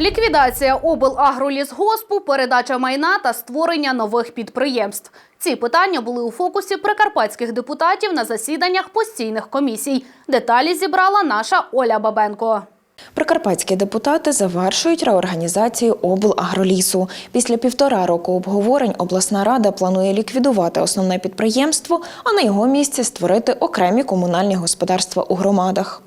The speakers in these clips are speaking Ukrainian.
Ліквідація облагролісгоспу, передача майна та створення нових підприємств. Ці питання були у фокусі прикарпатських депутатів на засіданнях постійних комісій. Деталі зібрала наша Оля Бабенко. Прикарпатські депутати завершують реорганізацію облагролісу. Після півтора року обговорень обласна рада планує ліквідувати основне підприємство, а на його місці створити окремі комунальні господарства у громадах.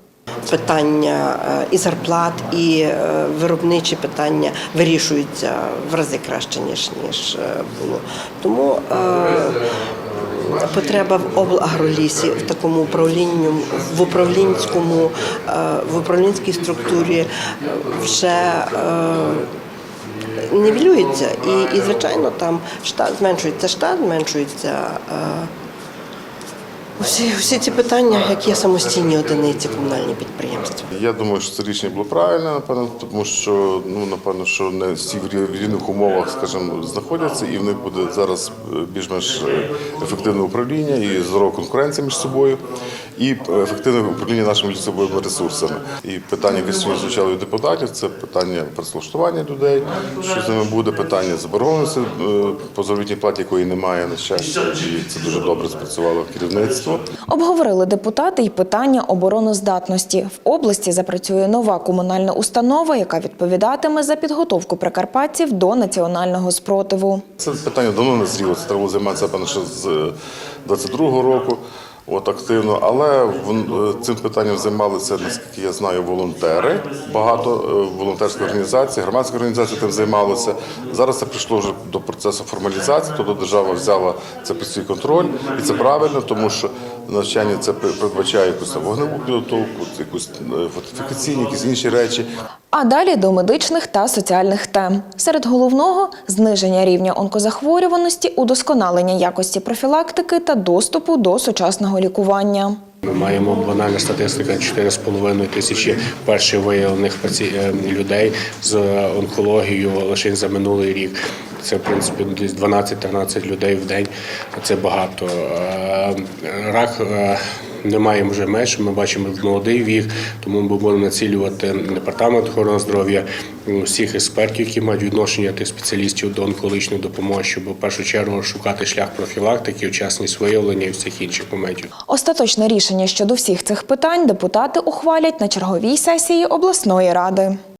Питання е, і зарплат, і е, виробничі питання вирішуються в рази краще, ніж, ніж е, було. Тому потреба в облагролісі, в такому управлінню, в управлінському, в управлінській структурі вже нівелюється. І, і, звичайно, там штат зменшується штат, зменшується. Всі, всі ці питання, як є самостійні одиниці комунальні підприємства. Я думаю, що це рішення було правильне, напевно, тому що ну напевно, що не всі в рі- рівних умовах, скажімо, знаходяться, і в них буде зараз е, більш-менш е, ефективне управління і здорова конкуренція між собою, і е, ефективне управління нашими лісовими ресурсами. І питання, яке сьогодні звучало від депутатів, це питання працевлаштування людей, що з ними буде, питання заборгованості е, по заробітній платі, якої немає на щастя, і це дуже добре спрацювало керівництво. Обговорили депутати й питання обороноздатності. В області запрацює нова комунальна установа, яка відповідатиме за підготовку прикарпатців до національного спротиву. Це питання давно не зріло. Це треба було займатися певно, ще з 22-го року. От активно, але вон- е, цим питанням займалися, наскільки я знаю, волонтери. Багато е, волонтерських організацій, громадських організацій тим займалися. Зараз це прийшло вже до процесу формалізації, тобто держава взяла це під свій контроль, і це правильно, тому що навчання це передбачає якусь там вогневу підготовку, якусь е, фортифікаційні, якісь інші речі. А далі до медичних та соціальних тем. Серед головного зниження рівня онкозахворюваності, удосконалення якості профілактики та доступу до сучасного лікування. Ми маємо банальна статистика 4,5 тисячі перших виявлених е, людей з онкологією лише за минулий рік. Це в принципі десь 12-13 людей в день. Це багато. Е, Рак е, немає вже меж. Ми бачимо молодий вік, тому ми будемо націлювати департамент охорони здоров'я всіх експертів, які мають відношення тих спеціалістів до онкологічної допомоги, щоб в першу чергу шукати шлях профілактики, вчасність виявлення і всіх інших моментів. Остаточне рішення щодо всіх цих питань депутати ухвалять на черговій сесії обласної ради.